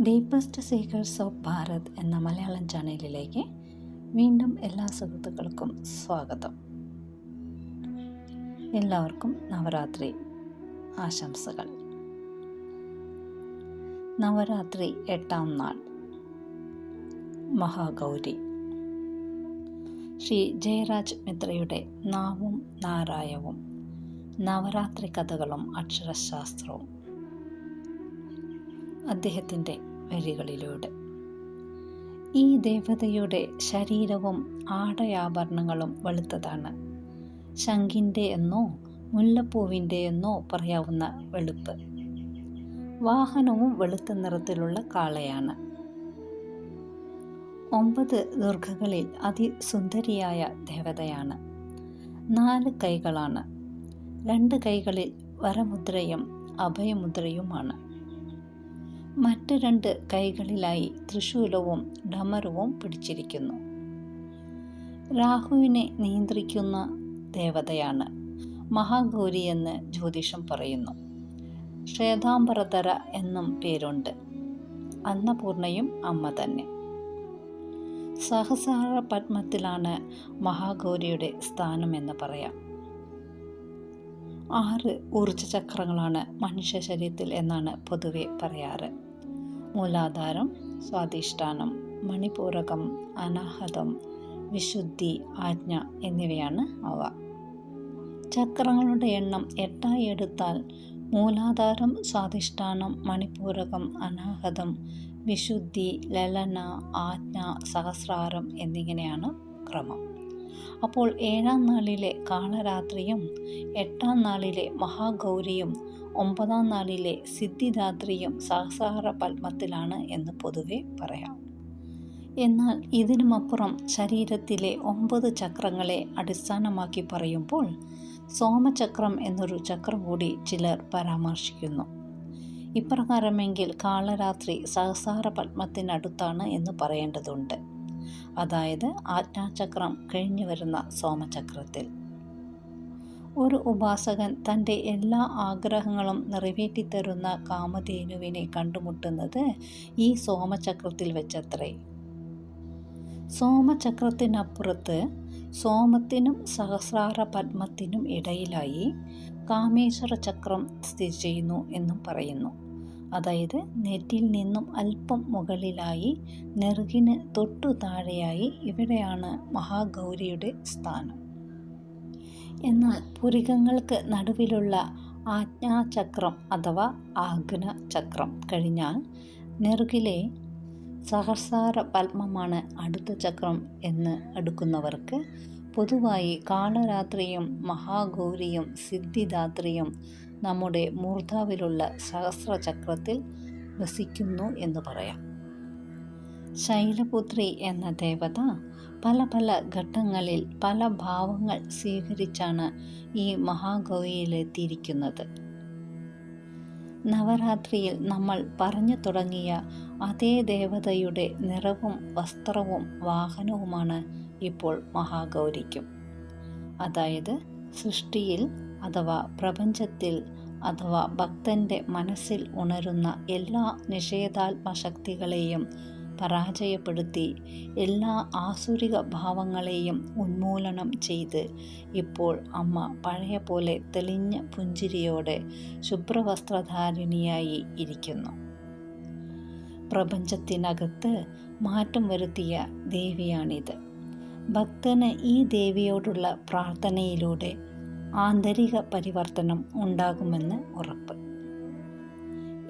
Deepest seekers of Bharat എന്ന മലയാളം ചാനലിലേക്ക് വീണ്ടും എല്ലാ സുഹൃത്തുക്കൾക്കും സ്വാഗതം. എല്ലാവർക്കും നവരാത്രി ആശംസകൾ. നവരാത്രി എട്ടാം നാൾ. മഹാഗൗരി. ശ്രീ ജയരാജ് മിത്രയുടെ നാവും നാരായവും നവരാത്രി കഥകളും അക്ഷരശാസ്ത്രവും. അദ്ദേഹത്തിന്റെ വരികളിലൂടെ. ഈ ദേവതയുടെ ശരീരവും ആടയാഭരണങ്ങളും വെളുത്തതാണ്. ശംഖിന്റെ എന്നോ മുല്ലപ്പൂവിന്റെ എന്നോ പറയാവുന്ന വെളുപ്പ്. വാഹനവും വെളുത്ത നിറത്തിലുള്ള കാളയാണ്. ഒമ്പത് ദുർഗകളിൽ അതിസുന്ദരിയായ ദേവതയാണ്. നാല് കൈകളാണ്. രണ്ട് കൈകളിൽ വരമുദ്രയും അഭയമുദ്രയുമാണ്. മറ്റ് രണ്ട് കൈകളിലായി ത്രിശൂലവും ഡമറുവും പിടിച്ചിരിക്കുന്നു. രാഹുവിനെ നിയന്ത്രിക്കുന്ന ദേവതയാണ് മഹാഗൗരി എന്ന് ജ്യോതിഷം പറയുന്നു. ശ്വേതാംബരധര എന്നും പേരുണ്ട്. അന്നപൂർണയും അമ്മ തന്നെ. സഹസാര പത്മത്തിലാണ് മഹാഗൗരിയുടെ സ്ഥാനം എന്ന് പറയാം. ആറ് ഊർജചക്രങ്ങളാണ് മനുഷ്യ ശരീരത്തിൽ എന്നാണ് പൊതുവെ പറയാറ്. മൂലാധാരം സ്വാധിഷ്ഠാനം മണിപൂരകം അനാഹതം വിശുദ്ധി ആജ്ഞ എന്നിവയാണ് അവ. ചക്രങ്ങളുടെ എണ്ണം എട്ടായി എടുത്താൽ മൂലാധാരം സ്വാധിഷ്ഠാനം മണിപൂരകം അനാഹതം വിശുദ്ധി ലലന ആജ്ഞ സഹസ്രാരം എന്നിങ്ങനെയാണ് ക്രമം. അപ്പോൾ ഏഴാം നാളിലെ കാളരാത്രിയും എട്ടാം നാളിലെ മഹാഗൗരിയും ഒമ്പതാം നാളിലെ സിദ്ധിദാത്രിയും സഹസ്രാര പത്മത്തിലാണ് എന്ന് പൊതുവെ പറയാം. എന്നാൽ ഇതിനുമപ്പുറം ശരീരത്തിലെ ഒമ്പത് ചക്രങ്ങളെ അടിസ്ഥാനമാക്കി പറയുമ്പോൾ സോമചക്രം എന്നൊരു ചക്രം കൂടി ചിലർ പരാമർശിക്കുന്നു. ഇപ്രകാരമെങ്കിൽ കാളരാത്രി സഹസാര പത്മത്തിനടുത്താണ് എന്ന് പറയേണ്ടതുണ്ട്. അതായത് ആജ്ഞാചക്രം കഴിഞ്ഞു വരുന്ന സോമചക്രത്തിൽ. ഒരു ഉപാസകൻ തന്റെ എല്ലാ ആഗ്രഹങ്ങളും നിറവേറ്റിത്തരുന്ന കാമധേനുവിനെ കണ്ടുമുട്ടുന്നത് ഈ സോമചക്രത്തിൽ വെച്ചത്രേ. സോമചക്രത്തിനപ്പുറത്ത് സോമത്തിനും സഹസ്രാര പത്മത്തിനും ഇടയിലായി കാമേശ്വര ചക്രം സ്ഥിതി ചെയ്യുന്നു എന്നും പറയുന്നു. അതായത് നെറ്റിൽ നിന്നും അല്പം മുകളിലായി നെറുകിന് തൊട്ടു താഴെയായി ഇവിടെയാണ് മഹാഗൗരിയുടെ സ്ഥാനം. എന്നാൽ പുരികങ്ങൾക്ക് നടുവിലുള്ള ആജ്ഞാചക്രം അഥവാ ആഗ്ന ചക്രം കഴിഞ്ഞാൽ നെറുകിലെ സഹസ്രാര പത്മമാണ് അടുത്ത ചക്രം എന്ന് എടുക്കുന്നവർക്ക് പൊതുവായി കാളരാത്രിയും മഹാഗൗരിയും സിദ്ധിദാത്രിയും നമ്മുടെ മൂർധാവിലുള്ള സഹസ്രചക്രത്തിൽ വസിക്കുന്നു എന്ന് പറയാം. ശൈലപുത്രി എന്ന ദേവത പല പല ഘട്ടങ്ങളിൽ പല ഭാവങ്ങൾ സ്വീകരിച്ചാണ് ഈ മഹാഗൗരിയിലെത്തിയിരിക്കുന്നത് നവരാത്രിയിൽ നമ്മൾ പറഞ്ഞു തുടങ്ങിയ അതേ ദേവതയുടെ നിറവും വസ്ത്രവും വാഹനവുമാണ് ഇപ്പോൾ മഹാഗൗരിക്കും. അതായത് സൃഷ്ടിയിൽ അഥവാ പ്രപഞ്ചത്തിൽ അഥവാ ഭക്തന്റെ മനസ്സിൽ ഉണരുന്ന എല്ലാ നിഷേധാത്മശക്തികളെയും പരാജയപ്പെടുത്തി എല്ലാ ആസുരിക ഭാവങ്ങളെയും ഉന്മൂലനം ചെയ്ത് ഇപ്പോൾ അമ്മ പഴയ പോലെ തെളിഞ്ഞ പുഞ്ചിരിയോടെ ശുഭ്രവസ്ത്രധാരിണിയായി ഇരിക്കുന്നു. പ്രപഞ്ചത്തിനകത്ത് മാറ്റം വരുത്തിയ ദേവിയാണിത്. ഭക്തന് ഈ ദേവിയോടുള്ള പ്രാർത്ഥനയിലൂടെ ആന്തരിക പരിവർത്തനം ഉണ്ടാകുമെന്ന് ഉറപ്പ്.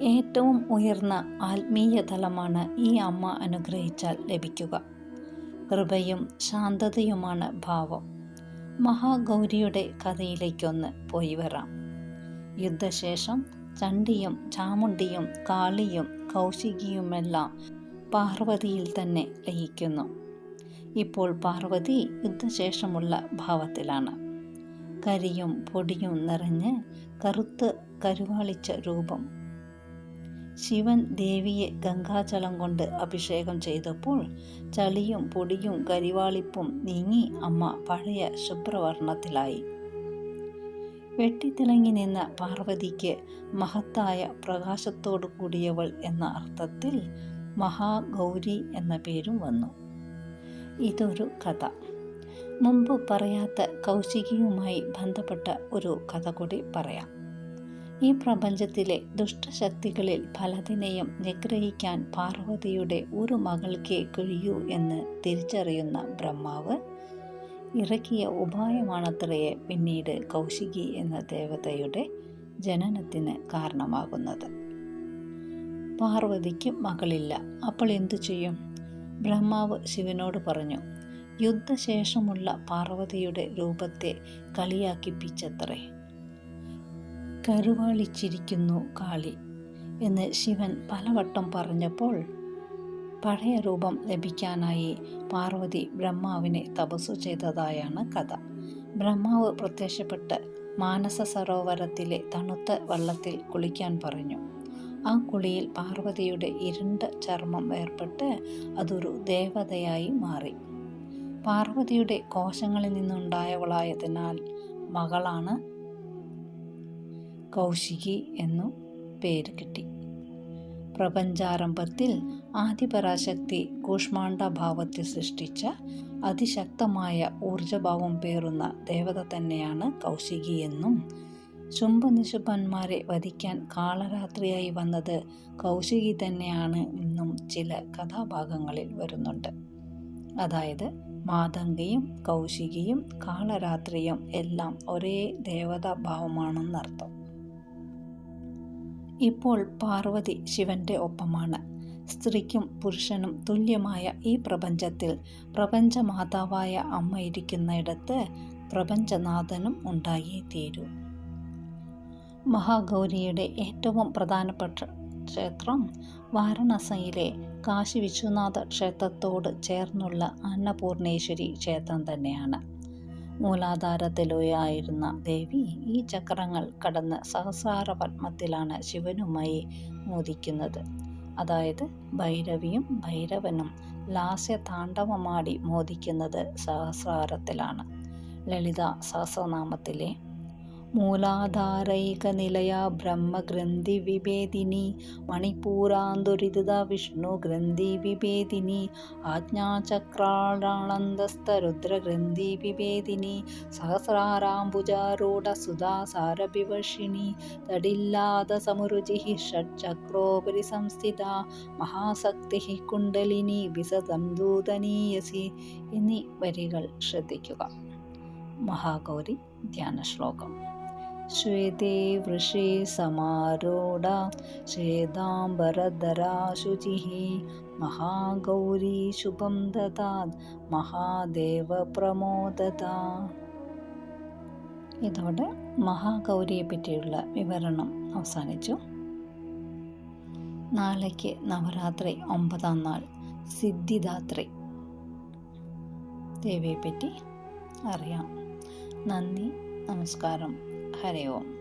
ഏറ്റവും ഉയർന്ന ആത്മീയ തലമാണ് ഈ അമ്മ അനുഗ്രഹിച്ചാൽ ലഭിക്കുക. കൃപയും ശാന്തതയുമാണ് ഭാവം. മഹാഗൗരിയുടെ കഥയിലേക്കൊന്ന് പോയി വരാം. യുദ്ധശേഷം ചണ്ടിയും ചാമുണ്ടിയും കാളിയും കൗശികിയുമെല്ലാം പാർവതിയിൽ തന്നെ ലയിക്കുന്നു. ഇപ്പോൾ പാർവതി യുദ്ധശേഷമുള്ള ഭാവത്തിലാണ്. കരിയും പൊടിയും നിറഞ്ഞ് കറുത്ത് കരുവാളിച്ച രൂപം ശിവൻ ദേവിയെ ഗംഗാജലം കൊണ്ട് അഭിഷേകം ചെയ്തപ്പോൾ ചളിയും പൊടിയും കരിവാളിപ്പും നീങ്ങി അമ്മ പഴയ ശുഭ്രവർണത്തിലായി. വെട്ടിത്തിളങ്ങി നിന്ന പാർവതിക്ക് മഹത്തായ പ്രകാശത്തോടു കൂടിയവൾ എന്ന അർത്ഥത്തിൽ മഹാഗൗരി എന്ന പേരും വന്നു. ഇതൊരു കഥ. മുമ്പ് പറയാത്ത കൗശികിയുമായി ബന്ധപ്പെട്ട ഒരു കഥ കൂടി പറയാം. ഈ പ്രപഞ്ചത്തിലെ ദുഷ്ടശക്തികളിൽ പലതിനെയും നിഗ്രഹിക്കാൻ പാർവതിയുടെ ഒരു മകൾക്കേ കഴിയൂ എന്ന് തിരിച്ചറിയുന്ന ബ്രഹ്മാവ് ഇറക്കിയ ഉപായമാണത്രയെ പിന്നീട് കൗശികി എന്ന ദേവതയുടെ ജനനത്തിന് കാരണമാകുന്നത്. പാർവതിക്ക് മകളില്ല. അപ്പോൾ എന്തു ചെയ്യും? ബ്രഹ്മാവ് ശിവനോട് പറഞ്ഞു യുദ്ധശേഷമുള്ള പാർവതിയുടെ രൂപത്തെ കളിയാക്കിപ്പിച്ചത്രേ. കരുവാളിച്ചിരിക്കുന്നു കാളി എന്ന് ശിവൻ പലവട്ടം പറഞ്ഞപ്പോൾ പഴയ രൂപം ലഭിക്കാനായി പാർവതി ബ്രഹ്മാവിനെ തപസ്സു ചെയ്തതായാണ് കഥ. ബ്രഹ്മാവ് പ്രത്യക്ഷപ്പെട്ട് മാനസ സരോവരത്തിലെ തണുത്ത വെള്ളത്തിൽ കുളിക്കാൻ പറഞ്ഞു. ആ കുളിയിൽ പാർവതിയുടെ ഇരുണ്ട ചർമ്മം ഏർപ്പെട്ട് അതൊരു ദേവതയായി മാറി. പാർവതിയുടെ കോശങ്ങളിൽ നിന്നുണ്ടായവളായതിനാൽ മകളാണ് കൗശികി എന്നു പേര് കിട്ടി. പ്രപഞ്ചാരംഭത്തിൽ ആദിപരാശക്തി കൂഷ്മാണ്ഡഭാവത്തിൽ സൃഷ്ടിച്ച അതിശക്തമായ ഊർജഭാവം പേറുന്ന ദേവത തന്നെയാണ് കൗശികി എന്നും ശുംഭനിശുഭന്മാരെ വധിക്കാൻ കാളരാത്രിയായി വന്നത് കൗശികി തന്നെയാണ് എന്നും ചില കഥാഭാഗങ്ങളിൽ വരുന്നുണ്ട്. അതായത് മാതംഗിയും കൗശികിയും കാളരാത്രിയും എല്ലാം ഒരേ ദേവതാഭാവമാണെന്നർത്ഥം. ഇപ്പോൾ പാർവതി ശിവന്റെ ഒപ്പമാണ്. സ്ത്രീക്കും പുരുഷനും തുല്യമായ ഈ പ്രപഞ്ചത്തിൽ പ്രപഞ്ചമാതാവായ അമ്മ ഇരിക്കുന്നിടത്ത് പ്രപഞ്ചനാഥനും ഉണ്ടായേ തീരൂ. മഹാഗൗരിയുടെ ഏറ്റവും പ്രധാനപ്പെട്ട ക്ഷേത്രം വാരണാസിയിലെ കാശി വിശ്വനാഥ ക്ഷേത്രത്തോട് ചേർന്നുള്ള അന്നപൂർണേശ്വരി ക്ഷേത്രം തന്നെയാണ്. മൂലാധാരത്തിലുയായിരുന്ന ദേവി ഈ ചക്രങ്ങൾ കടന്ന് സഹസ്രാര പത്മത്തിലാണ് ശിവനുമായി മോദിക്കുന്നത്. അതായത് ഭൈരവിയും ഭൈരവനും ലാസ്യ താണ്ഡവമാടി മോദിക്കുന്നത് സഹസ്രാരത്തിലാണ്. ലളിത സഹസ്രനാമത്തിലെ മൂലാധാരൈകനിലയ ബ്രഹ്മഗ്രന്ഥി വിഭേദിനി മണിപൂരാന്തുരിത വിഷ്ണു ഗ്രന്ഥി വിഭേദിനി ആജ്ഞാചക്രാളാനന്ദസ്ഥരുദ്രഗ്രന്ഥി വിഭേദിനി സഹസ്രാരാംബുജാരൂഢ സുധാസാരഭിവർഷിണി തടില്ലാത സമുരുചി ഷഡ്ചക്രോപരി സംസ്ഥിത മഹാശക്തി കുണ്ടലിനി വിസതന്തൂതനീയസി എന്നീ വരികൾ ശ്രദ്ധിക്കുക. മഹാഗൗരി ധ്യാന ശ്ലോകം ശ്വേതേ वृषे समारूढा ശ്വേതാംബരധരാ शुचिः महागौरी ശുഭം ददात् മഹാദേവ प्रमोदता। ഇതോടെ മഹാഗൗരിയെ പറ്റിയുള്ള വിവരണം അവസാനിച്ചു. നാളേക്ക് നവരാത്രി ഒമ്പതാം നാൾ സിദ്ധിദാത്രി. ദേവിയെപ്പറ്റി അറിയാം. നന്ദി നമസ്കാരം. 彼を。